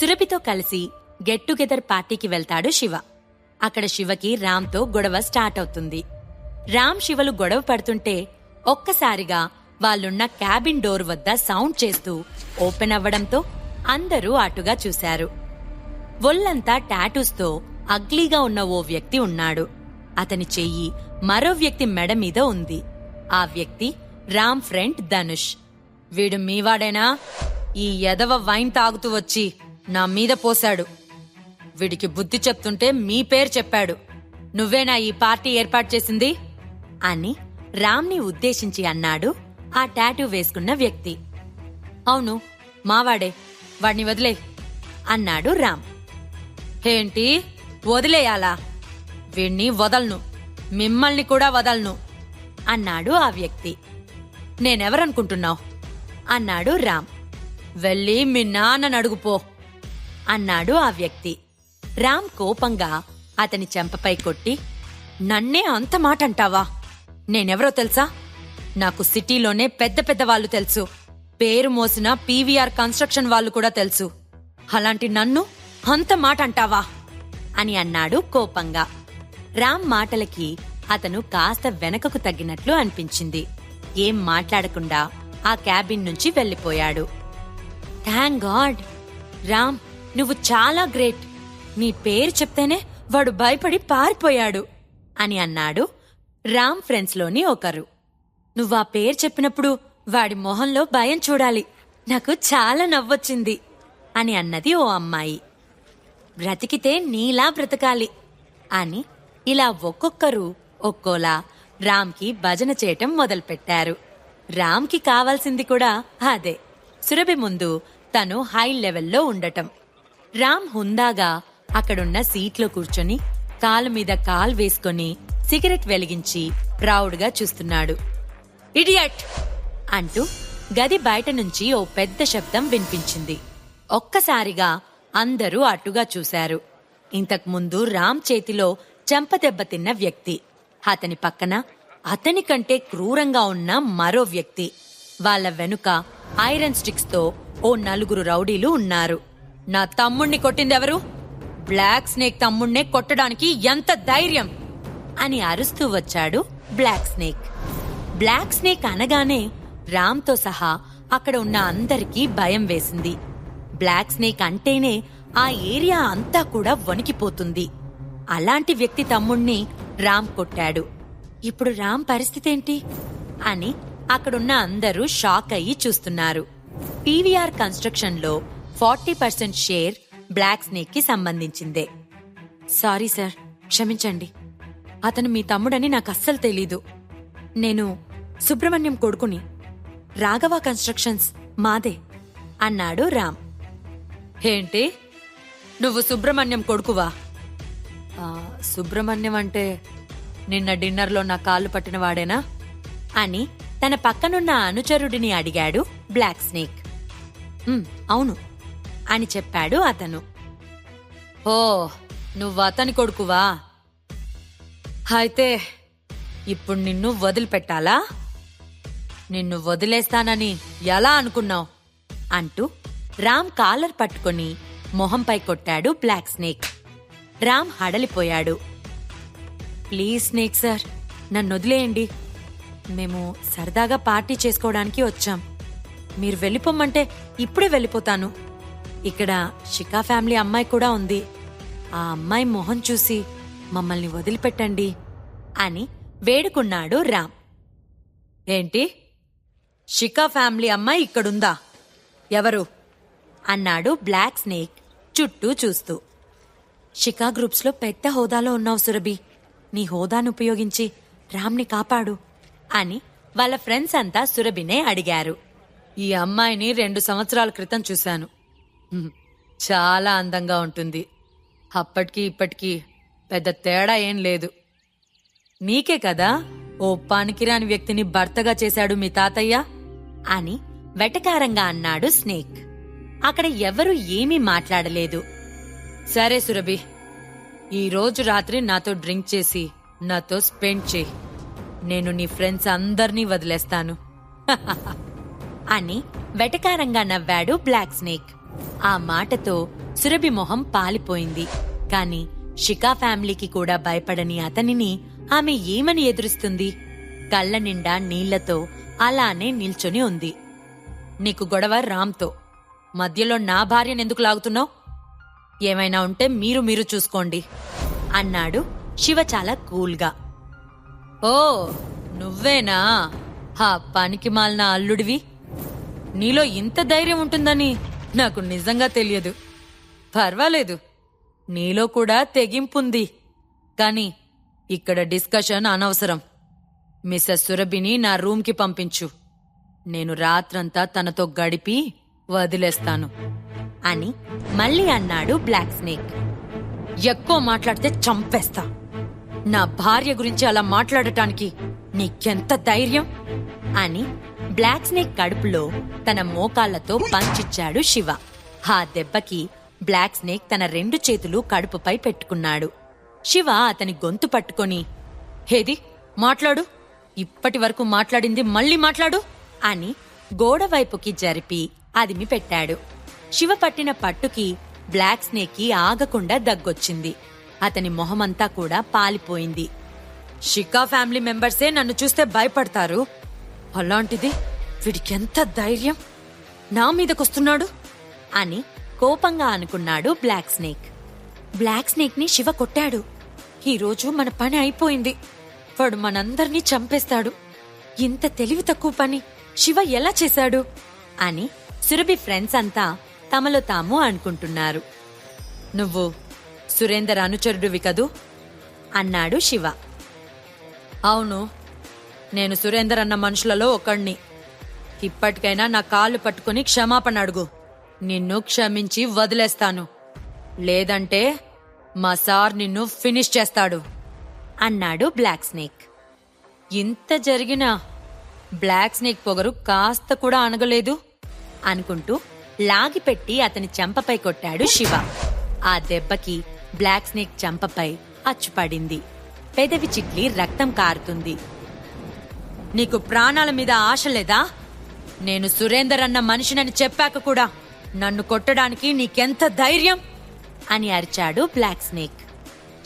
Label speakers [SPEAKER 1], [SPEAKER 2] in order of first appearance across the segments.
[SPEAKER 1] సురభితో కలిసి get together పార్టీకి వెళ్తాడు శివ. అక్కడ శివకి రామ్తో గొడవ స్టార్ట్ అవుతుంది. రామ్ శివలు గొడవ పడుతుంటే ఒక్కసారిగా వాళ్ళున్న క్యాబిన్ డోర్ వద్ద సౌండ్ చేస్తూ ఓపెన్ అవ్వడంతో అందరూ అటుగా చూశారు. ఒళ్ళంతా టాటూస్తో అగ్లీగా ఉన్న ఓ వ్యక్తి ఉన్నాడు. అతని చెయ్యి మరో వ్యక్తి మెడ మీద ఉంది. ఆ వ్యక్తి రామ్ ఫ్రెండ్ ధనుష్. వీడు మీవాడేనా? ఈ ఎదవ వైన్ తాగుతూ వచ్చి నా మీద పోశాడు. వీడికి బుద్ధి చెప్తుంటే మీ పేరు చెప్పాడు. నువ్వేనా ఈ పార్టీ ఏర్పాటు చేసింది? అని రామ్ని ఉద్దేశించి అన్నాడు ఆ టాటూ వేసుకున్న వ్యక్తి. అవును మావాడే వాడిని వదిలే అన్నాడు రామ్. ఏంటి? వదిలేయాలా? వీణ్ణి వదలను మిమ్మల్ని కూడా వదలను అన్నాడు ఆ వ్యక్తి. నేనెవరనుకుంటున్నావు? అన్నాడు రామ్. వెళ్ళి మీ నాన్నని అడుగుపో. అన్నాడు ఆ వ్యక్తి. రామ్ కోపంగా అతని చెంపపై కొట్టి నన్నే అంత మాట అంటావా నేనెవరో తెలుసా? నాకు సిటీలోనే పెద్ద పెద్ద వాళ్ళు తెలుసు. పేరు మోసిన పీవీఆర్ కన్స్ట్రక్షన్ వాళ్ళు కూడా తెలుసు. అలాంటి నన్ను అంత మాట అంటావా అని అన్నాడు కోపంగా. రామ్ మాటలకి అతను కాస్త వెనకకు తగ్గినట్లు అనిపించింది. ఏం మాట్లాడకుండా ఆ క్యాబిన్ నుంచి వెళ్ళిపోయాడు. Thank God! రామ్ నువ్వు చాలా గ్రేట్. నీ పేరు చెప్తేనే వాడు భయపడి పారిపోయాడు అని అన్నాడు రామ్ ఫ్రెండ్స్లోని ఒకరు. నువ్వు ఆ పేరు చెప్పినప్పుడు వాడి మొహంలో భయం చూడాలి. నాకు చాలా నవ్వొచ్చింది అని అన్నది ఓ అమ్మాయి. బ్రతికితే నీలా బ్రతకాలి అని ఇలా ఒక్కొక్కరు ఒక్కోలా రామ్కి భజన చేయటం మొదలుపెట్టారు. రామ్కి కావాల్సింది కూడా అదే. సురభి ముందు తను హై లెవెల్లో ఉండటం. రామ్ హుందాగా అక్కడున్న సీట్లో కూర్చొని కాలు మీద కాల్ వేసుకొని సిగరెట్ వెలిగించి ప్రౌడ్గా చూస్తున్నాడు. ఇడియట్! అంటూ గది బయట నుంచి ఓ పెద్ద శబ్దం వినిపించింది. ఒక్కసారిగా అందరూ అటుగా చూశారు. ఇంతకుముందు రామ్ చేతిలో చెంపదెబ్బ తిన్న వ్యక్తి అతని పక్కన అతని కంటే క్రూరంగా ఉన్న మరో వ్యక్తి వాళ్ళ వెనుక ఐరన్ స్టిక్స్తో ఓ నలుగురు రౌడీలు ఉన్నారు. నా తమ్ముణ్ణి కొట్టిందెవరు? బ్లాక్ స్నేక్ తమ్ముణ్ణే కొట్టడానికి ఎంత ధైర్యం? అని అరుస్తూ వచ్చాడు బ్లాక్ స్నేక్. బ్లాక్ స్నేక్ అనగానే రామ్తో సహా అక్కడ ఉన్న అందరికీ భయం వేసింది. బ్లాక్ స్నేక్ అంటేనే ఆ ఏరియా అంతా కూడా వణికిపోతుంది. అలాంటి వ్యక్తి తమ్ముణ్ణి రామ్ కొట్టాడు. ఇప్పుడు రామ్ పరిస్థితి ఏంటి అని అక్కడున్న అందరూ షాక్ అయ్యి చూస్తున్నారు. పీవీఆర్ కన్స్ట్రక్షన్లో ఫార్టీ పర్సెంట్ షేర్ బ్లాక్ స్నేక్కి సంబంధించిందే. సారీ సార్ క్షమించండి. అతను మీ తమ్ముడని నాకు అస్సలు తెలీదు. నేను సుబ్రహ్మణ్యం కొడుకుని. రాఘవ కన్స్ట్రక్షన్స్ మాదే అన్నాడు రామ్. ఏంటి? నువ్వు సుబ్రహ్మణ్యం కొడుకువా? సుబ్రహ్మణ్యం అంటే నిన్న డిన్నర్లో నా కాళ్ళు పట్టిన వాడేనా? అని తన పక్కనున్న అనుచరుడిని అడిగాడు బ్లాక్ స్నేక్. "ఉమ్, అవును. అని చెప్పాడు అతను. ఓ నువ్వు అతని కొడుకువా? అయితే ఇప్పుడు నిన్ను వదిలిపెట్టాలా? నిన్ను వదిలేస్తానని ఎలా అనుకున్నావు? అంటూ రామ్ కాలర్ పట్టుకొని మొహంపై కొట్టాడు బ్లాక్ స్నేక్. రామ్ హడలిపోయాడు. ప్లీజ్ స్నేక్ సార్ నన్ను వదిలేయండి. మేము సరదాగా పార్టీ చేసుకోవడానికి వచ్చాం. మీరు వెళ్ళిపోమ్మంటే ఇప్పుడే వెళ్ళిపోతాను. ఇక్కడ షికా ఫ్యామిలీ అమ్మాయి కూడా ఉంది. ఆ అమ్మాయి మొహం చూసి మమ్మల్ని వదిలిపెట్టండి అని వేడుకున్నాడు రామ్. ఏంటి? షికా ఫ్యామిలీ అమ్మాయి ఇక్కడుందా? ఎవరు? అన్నాడు బ్లాక్ స్నేక్ చుట్టూ చూస్తూ. షికా గ్రూప్స్లో పెద్ద హోదాలో ఉన్నావు సురభి. నీ హోదాను ఉపయోగించి రామ్ని కాపాడు అని వాళ్ళ ఫ్రెండ్స్ అంతా సురభినే అడిగారు. ఈ అమ్మాయిని రెండు సంవత్సరాల క్రితం చూశాను. చాలా అందంగా ఉంటుంది. అప్పటికి ఇప్పటికీ పెద్ద తేడా ఏం లేదు. నీకే కదా? ఓ పనికిరాని వ్యక్తిని భర్తగా చేశాడు మీ తాతయ్య? అని వెటకారంగా అన్నాడు స్నేక్. అక్కడ ఎవరూ ఏమీ మాట్లాడలేదు. సరే సురభి ఈ రోజు రాత్రి నాతో డ్రింక్ చేసి నాతో స్పెండ్ చేయి. నేను నీ ఫ్రెండ్స్ అందర్నీ వదిలేస్తాను. అని వెటకారంగా నవ్వాడు బ్లాక్ స్నేక్. ఆ మాటతో సురభి మొహం పాలిపోయింది. కాని షికా ఫ్యామిలీకి కూడా భయపడని అతనిని ఆమె ఏమని ఎదురుస్తుంది? కళ్ళ నిండా నీళ్ళతో అలానే నిల్చొని ఉంది. నీకు గొడవ రామ్తో. మధ్యలో నా భార్యనెందుకు లాగుతున్నావు? ఏమైనా ఉంటే మీరు మీరు చూసుకోండి అన్నాడు శివ చాలా కూల్గా. ఓ నువ్వేనా? హా పనికి మాలిన అల్లుడివి. నీలో ఇంత ధైర్యం ఉంటుందని నాకు నిజంగా తెలియదు. పర్వాలేదు. నీలో కూడా తెగింపుంది. కానీ ఇక్కడ డిస్కషన్ అనవసరం. మిస్సెస్ సురభిని నా రూమ్కి పంపించు. నేను రాత్రంతా తనతో గడిపి వదిలేస్తాను. అని మళ్ళీ అన్నాడు బ్లాక్ స్నేక్. ఎక్కువ మాట్లాడితే చంపేస్తా. నా భార్య గురించి అలా మాట్లాడటానికి నీకెంత ధైర్యం? అని బ్లాక్ స్నేక్ కడుపులో తన మోకాళ్ళతో పంచిచ్చాడు శివ. ఆ దెబ్బకి బ్లాక్ స్నేక్ తన రెండు చేతులు కడుపుపై పెట్టుకున్నాడు. శివ అతని గొంతు పట్టుకొని హేది మాట్లాడు. ఇప్పటి వరకు మాట్లాడింది మళ్ళీ మాట్లాడు అని గోడవైపుకి జరిపి అదిమి పెట్టాడు. శివ పట్టిన పట్టుకి బ్లాక్ స్నేక్కి ఆగకుండా దగ్గొచ్చింది. అతని మొహమంతా కూడా పాలిపోయింది. షికా ఫ్యామిలీ మెంబర్సే నన్ను చూస్తే భయపడతారు. అలాంటిది వీడికెంత ధైర్యం? నా మీదకొస్తున్నాడు? అని కోపంగా అనుకున్నాడు బ్లాక్ స్నేక్. బ్లాక్ స్నేక్ని శివ కొట్టాడు. ఈరోజు మన పని అయిపోయింది. వాడు మనందర్నీ చంపేస్తాడు. ఇంత తెలివి తక్కువ పని శివ ఎలా చేశాడు? అని సురభి ఫ్రెండ్స్ అంతా తమలో తాము అనుకుంటున్నారు. నువ్వు సురేందర్ అనుచరుడివి కదూ? అన్నాడు శివ. అవును నేను సురేందర్ అన్న మనుషులలో ఒకణ్ణి. ఇప్పటికైనా నా కాళ్ళు పట్టుకుని క్షమాపణ అడుగు. నిన్ను క్షమించి వదిలేస్తాను. లేదంటే మా సార్ నిన్ను ఫినిష్ చేస్తాడు. అన్నాడు బ్లాక్ స్నేక్. ఇంత జరిగినా బ్లాక్ స్నేక్ పొగరు కాస్త కూడా అనగలేదు అనుకుంటూ లాగిపెట్టి అతని చెంపపై కొట్టాడు శివ. ఆ దెబ్బకి బ్లాక్ స్నేక్ చెంపపై అచ్చుపడింది. పెదవి చిట్లి రక్తం కారుతుంది. నీకు ప్రాణాల మీద ఆశ లేదా? నేను సురేందర్ అన్న మనిషినని చెప్పాక కూడా నన్ను కొట్టడానికి నీకెంత ధైర్యం? అని అరిచాడు బ్లాక్ స్నేక్.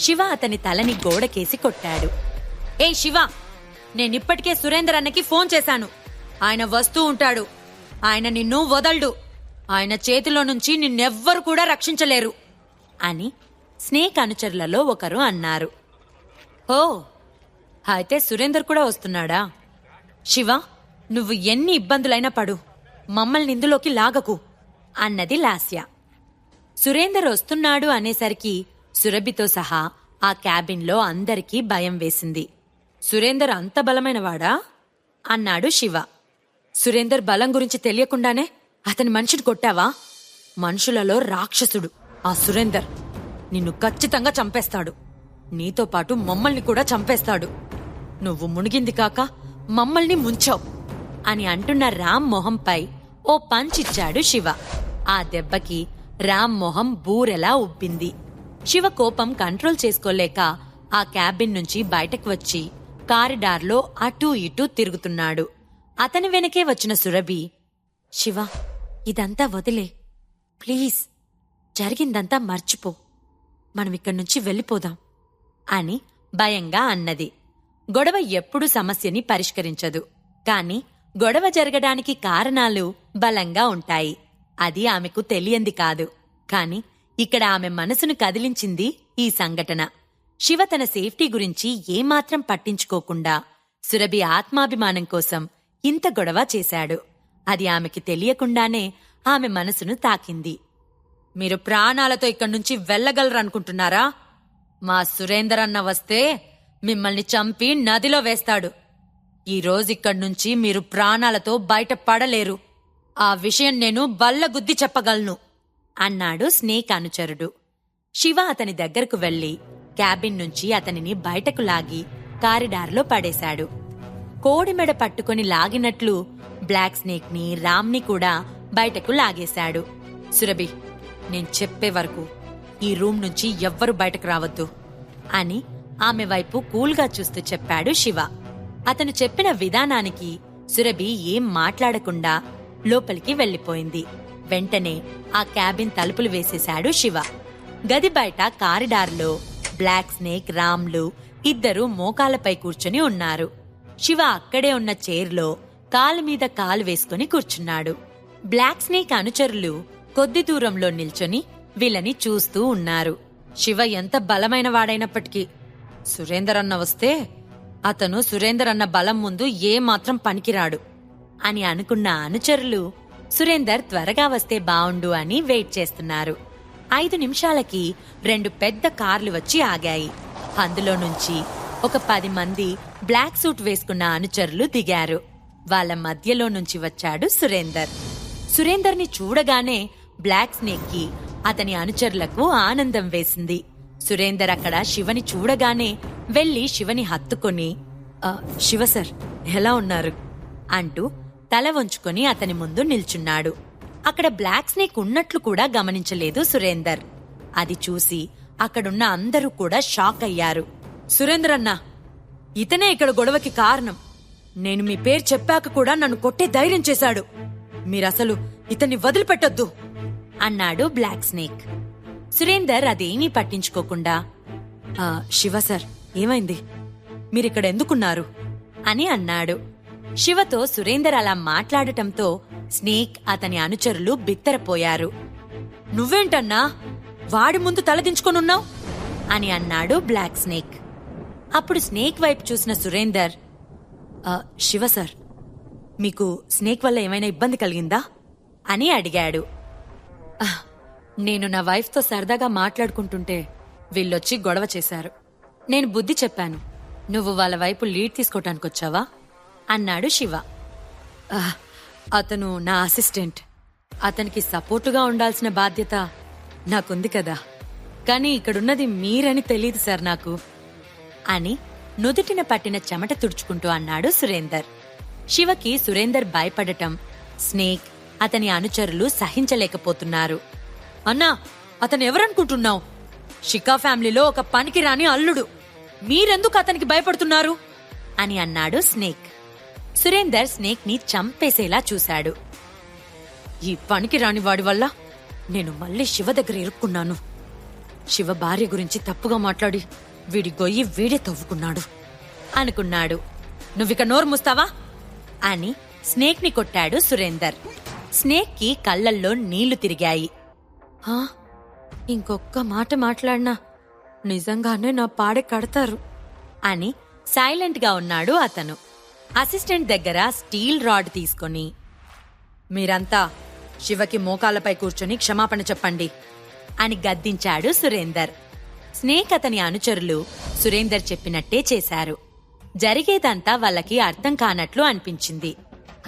[SPEAKER 1] శివ అతని తలని గోడకేసి కొట్టాడు. ఏ శివ నేనిప్పటికే సురేందర్ అన్నకి ఫోన్ చేశాను. ఆయన వస్తూ ఉంటాడు. ఆయన నిన్ను వదల్డు. ఆయన చేతిలో నుంచి నిన్నెవ్వరు కూడా రక్షించలేరు. అని స్నేక్ అనుచరులలో ఒకరు అన్నారు. ఓ అయితే సురేందర్ కూడా వస్తున్నాడా? శివ నువ్వు ఎన్ని ఇబ్బందులైనా పడు. మమ్మల్ని ఇందులోకి లాగకు అన్నది లాస్య. సురేందర్ వస్తున్నాడు అనేసరికి సురభితో సహా ఆ క్యాబిన్లో అందరికీ భయం వేసింది. సురేందర్ అంత బలమైనవాడా? అన్నాడు శివ. సురేందర్ బలం గురించి తెలియకుండానే అతని మనిషిని కొట్టావా? మనుషులలో రాక్షసుడు ఆ సురేందర్. నిన్ను ఖచ్చితంగా చంపేస్తాడు. నీతో పాటు మమ్మల్ని కూడా చంపేస్తాడు. నువ్వు మునిగింది కాక మమ్మల్ని ముంచావు అని అంటున్న రామ్ మొహంపై ఓ పంచిచ్చాడు శివ. ఆ దెబ్బకి రామ్ మొహం బూరెలా ఉబ్బింది. శివ కోపం కంట్రోల్ చేసుకోలేక ఆ క్యాబిన్ నుంచి బయటకు వచ్చి కారిడార్లో అటూ ఇటూ తిరుగుతున్నాడు. అతని వెనకే వచ్చిన సురభి శివ ఇదంతా వదిలే. ప్లీజ్ జరిగిందంతా మర్చిపో. మనం ఇక్కడి నుంచి వెళ్ళిపోదాం అని భయంగా అన్నది. గొడవ ఎప్పుడూ సమస్యని పరిష్కరించదు. కాని గొడవ జరగడానికి కారణాలు బలంగా ఉంటాయి. అది ఆమెకు తెలియంది కాదు. కాని ఇక్కడ ఆమె మనసును కదిలించింది ఈ సంఘటన. శివ తన సేఫ్టీ గురించి ఏమాత్రం పట్టించుకోకుండా సురభి ఆత్మాభిమానం కోసం ఇంత గొడవ చేశాడు. అది ఆమెకి తెలియకుండానే ఆమె మనసును తాకింది. మీరు ప్రాణాలతో ఇక్కడి నుంచి వెళ్ళగలరనుకుంటున్నారా? మా సురేందర్ అన్న వస్తే మిమ్మల్ని చంపి నదిలో వేస్తాడు. ఈ రోజు ఇక్కడి నుంచి మీరు ప్రాణాలతో బయట పడలేరు. ఆ విషయం నేను బల్లగుద్ది చెప్పగలను అన్నాడు స్నేక్ అనుచరుడు. శివ అతని దగ్గరకు వెళ్ళి క్యాబిన్ నుంచి అతనిని బయటకు లాగి కారిడార్లో పడేశాడు. కోడిమెడ పట్టుకొని లాగినట్లు బ్లాక్ స్నేక్ని రామ్ని కూడా బయటకు లాగేశాడు. సురభి నేను చెప్పే వరకు ఈ రూమ్ నుంచి ఎవ్వరు బయటకు రావద్దు అని ఆమె వైపు కూల్గా చూస్తూ చెప్పాడు శివ. అతను చెప్పిన విధానానికి సురభి ఏం మాట్లాడకుండా లోపలికి వెళ్ళిపోయింది. వెంటనే ఆ క్యాబిన్ తలుపులు వేసేశాడు శివ. గది బయట కారిడార్లో బ్లాక్ స్నేక్ రామ్లు ఇద్దరు మోకాలపై కూర్చుని ఉన్నారు. శివ అక్కడే ఉన్న చైర్లో కాలు మీద కాలు వేసుకుని కూర్చున్నాడు. బ్లాక్ స్నేక్ అనుచరులు కొద్ది దూరంలో నిల్చొని వీళ్ళని చూస్తూ ఉన్నారు. శివ ఎంత బలమైన వాడైనప్పటికీ సురేందర్ అన్న వస్తే అతను సురేందర్ అన్న బలం ముందు ఏమాత్రం పనికిరాడు అని అనుకున్న అనుచరులు సురేందర్ త్వరగా వస్తే బావుండు అని వెయిట్ చేస్తున్నారు. ఐదు నిమిషాలకి రెండు పెద్ద కార్లు వచ్చి ఆగాయి. అందులో నుంచి ఒక పది మంది బ్లాక్ సూట్ వేసుకున్న అనుచరులు దిగారు. వాళ్ళ మధ్యలో నుంచి వచ్చాడు సురేందర్. సురేందర్ని చూడగానే బ్లాక్ స్నేక్కి అతని అనుచరులకు ఆనందం వేసింది. సురేందర్ అక్కడ శివని చూడగానే వెళ్ళి శివని హత్తుకొని శివ సార్ ఎలా ఉన్నారు? అంటూ తల వంచుకొని అతని ముందు నిల్చున్నాడు. అక్కడ బ్లాక్ స్నేక్ ఉన్నట్లు కూడా గమనించలేదు సురేందర్. అది చూసి అక్కడున్న అందరూ కూడా షాక్ అయ్యారు. సురేందర్ అన్నా ఇతనే ఇక్కడ గొడవకి కారణం. నేను మీ పేరు చెప్పాక కూడా నన్ను కొట్టే ధైర్యం చేశాడు. మీరసలు ఇతన్ని వదిలిపెట్టొద్దు అన్నాడు బ్లాక్ స్నేక్. సురేందర్ అదేమీ పట్టించుకోకుండా "ఆ, శివ సార్ ఏమైంది? మీరిక్కడ ఎందుకున్నారు? అని అన్నాడు. శివతో సురేందర్ అలా మాట్లాడటంతో స్నేక్ అతని అనుచరులు బిత్తరపోయారు. నువ్వేంటన్నా? వాడి ముందు తలదించుకొనున్నావు అని అన్నాడు బ్లాక్ స్నేక్. అప్పుడు స్నేక్ వైపు చూసిన సురేందర్ "ఆ, శివ సార్ మీకు స్నేక్ వల్ల ఏమైనా ఇబ్బంది కలిగిందా? అని అడిగాడు. "ఆహ్, నేను నా వైఫ్తో సరదాగా మాట్లాడుకుంటుంటే వీళ్ళొచ్చి గొడవ చేశారు. నేను బుద్ధి చెప్పాను. నువ్వు వాళ్ళ వైపు లీడ్ తీసుకోవటానికి వచ్చావా అన్నాడు శివ. అతను నా అసిస్టెంట్. అతనికి సపోర్టుగా ఉండాల్సిన బాధ్యత నాకుంది కదా. కానీ ఇక్కడున్నది మీరని తెలియదు సార్ నాకు అని నుదుటిన పట్టిన చెమట తుడుచుకుంటూ అన్నాడు సురేందర్. శివకి సురేందర్ భయపడటం స్నేక్ అతని అనుచరులు సహించలేకపోతున్నారు. అన్నా అతను ఎవరనుకుంటున్నావు? షికా ఫ్యామిలీలో ఒక పనికిరాని అల్లుడు. మీరెందుకు అతనికి భయపడుతున్నారు? అని అన్నాడు స్నేక్. సురేందర్ స్నేక్ని చంపేసేలా చూశాడు. ఈ పనికిరాని వాడి వల్ల నేను మళ్ళీ శివ దగ్గర ఇరుక్కున్నాను. శివ భార్య గురించి తప్పుగా మాట్లాడి వీడి గొయ్యి వీడే తవ్వుకున్నాడు. అనుకున్నాడు. నువ్విక నోరు మూస్తావా? అని స్నేక్ని కొట్టాడు సురేందర్. స్నేక్కి కళ్ళల్లో నీళ్ళు తిరిగాయి. ఇంకొక్క మాట మాట్లాడినా నిజంగానే నా పాడె కడతారు అని సైలెంట్గా ఉన్నాడు అతను. అసిస్టెంట్ దగ్గర స్టీల్ రాడ్ తీసుకొని మీరంతా శివకి మోకాలపై కూర్చొని క్షమాపణ చెప్పండి అని గద్దించాడు సురేందర్. స్నేక్ అతని అనుచరులు సురేందర్ చెప్పినట్టే చేశారు. జరిగేదంతా వాళ్ళకి అర్థం కానట్లు అనిపించింది.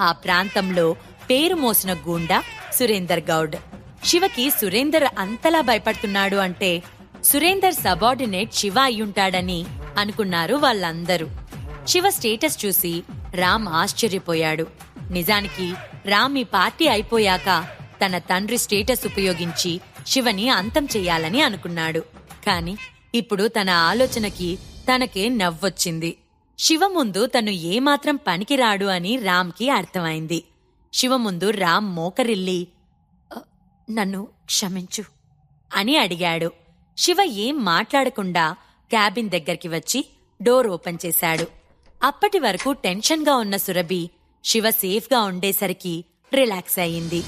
[SPEAKER 1] ఆ ప్రాంతంలో పేరు మోసిన గూండా సురేందర్ గౌడ్. శివకి సురేందర్ అంతలా భయపడుతున్నాడు అంటే సురేందర్ సబార్డినేట్ శివ అయ్యుంటాడని అనుకున్నారు వాళ్ళందరూ. శివ స్టేటస్ చూసి రామ్ ఆశ్చర్యపోయాడు. నిజానికి రామ్ ఈ పార్టీ అయిపోయాక తన తండ్రి స్టేటస్ ఉపయోగించి శివని అంతం చెయ్యాలని అనుకున్నాడు. కాని ఇప్పుడు తన ఆలోచనకి తనకే నవ్వొచ్చింది. శివ ముందు తను ఏమాత్రం పనికిరాడు అని రామ్కి అర్థమైంది. శివ ముందు రామ్ మోకరిల్లి నన్ను క్షమించు అని అడిగాడు. శివ ఏం మాట్లాడకుండా క్యాబిన్ దగ్గరికి వచ్చి డోర్ ఓపెన్ చేశాడు. అప్పటి వరకు టెన్షన్గా ఉన్న సురభి శివ సేఫ్గా ఉండేసరికి రిలాక్స్ అయింది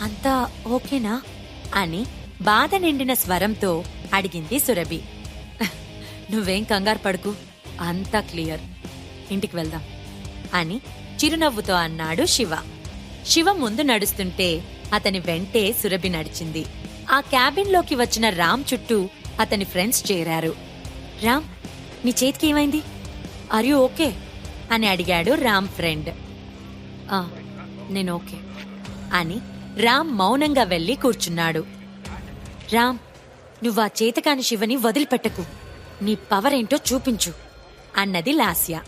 [SPEAKER 1] అంతా ఓకేనా? అని బాధ నిండిన స్వరంతో అడిగింది సురభి. నువ్వేం కంగారు పడుకు అంతా క్లియర్. ఇంటికి వెళ్దాం. అని చిరునవ్వుతో అన్నాడు శివ. శివ ముందు నడుస్తుంటే అతని వెంటే సురభి నడిచింది. ఆ క్యాబిన్లోకి వచ్చిన రామ్ చుట్టూ అతని ఫ్రెండ్స్ చేరారు. రామ్ నీ చేతికి ఏమైంది? Are you okay? అని అడిగాడు రామ్ ఫ్రెండ్. "ఆ, నేను ఓకే అని రామ్ మౌనంగా వెళ్ళి కూర్చున్నాడు. రామ్ నువ్వు ఆ చేతకాని శివని వదిలిపెట్టకు. నీ పవర్ ఏంటో చూపించు అన్నది లాస్య.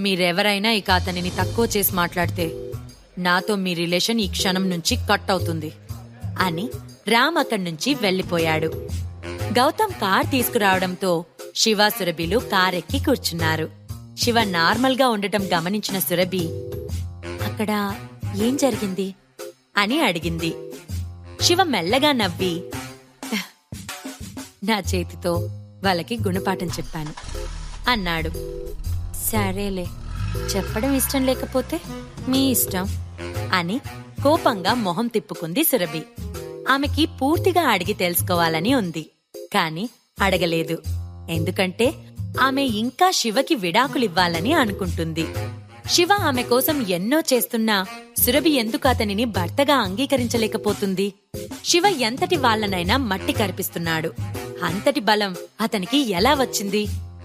[SPEAKER 1] మీరెవరైనా ఇక అతనిని తక్కువ చేసి మాట్లాడితే నాతో మీ రిలేషన్ ఈ క్షణం నుంచి కట్ అవుతుంది అని రామ్ అక్కడి నుంచి వెళ్ళిపోయాడు గౌతమ్ కార్ తీసుకురావడంతో శివ సురభిలు కారెక్కి ఎక్కి కూర్చున్నారు. శివ నార్మల్గా ఉండటం గమనించిన సురభి అక్కడ ఏం జరిగింది? అని అడిగింది. శివ మెల్లగా నవ్వి నా చేతితో వాళ్ళకి గుణపాఠం చెప్పాను అన్నాడు. సరేలే చెప్పడం ఇష్టం లేకపోతే? మీ ఇష్టం. అని కోపంగా మొహం తిప్పుకుంది సురభి. ఆమెకి పూర్తిగా అడిగి తెలుసుకోవాలని ఉంది. కాని అడగలేదు. ఎందుకంటే ఆమె ఇంకా శివకి విడాకులివ్వాలని అనుకుంటుంది. శివ ఆమె కోసం ఎన్నో చేస్తున్నా సురభి ఎందుకు అతనిని భర్తగా అంగీకరించలేకపోతుంది? శివ ఎంతటి వాళ్ళనైనా మట్టి కరిపిస్తున్నాడు. అంతటి బలం అతనికి ఎలా వచ్చింది?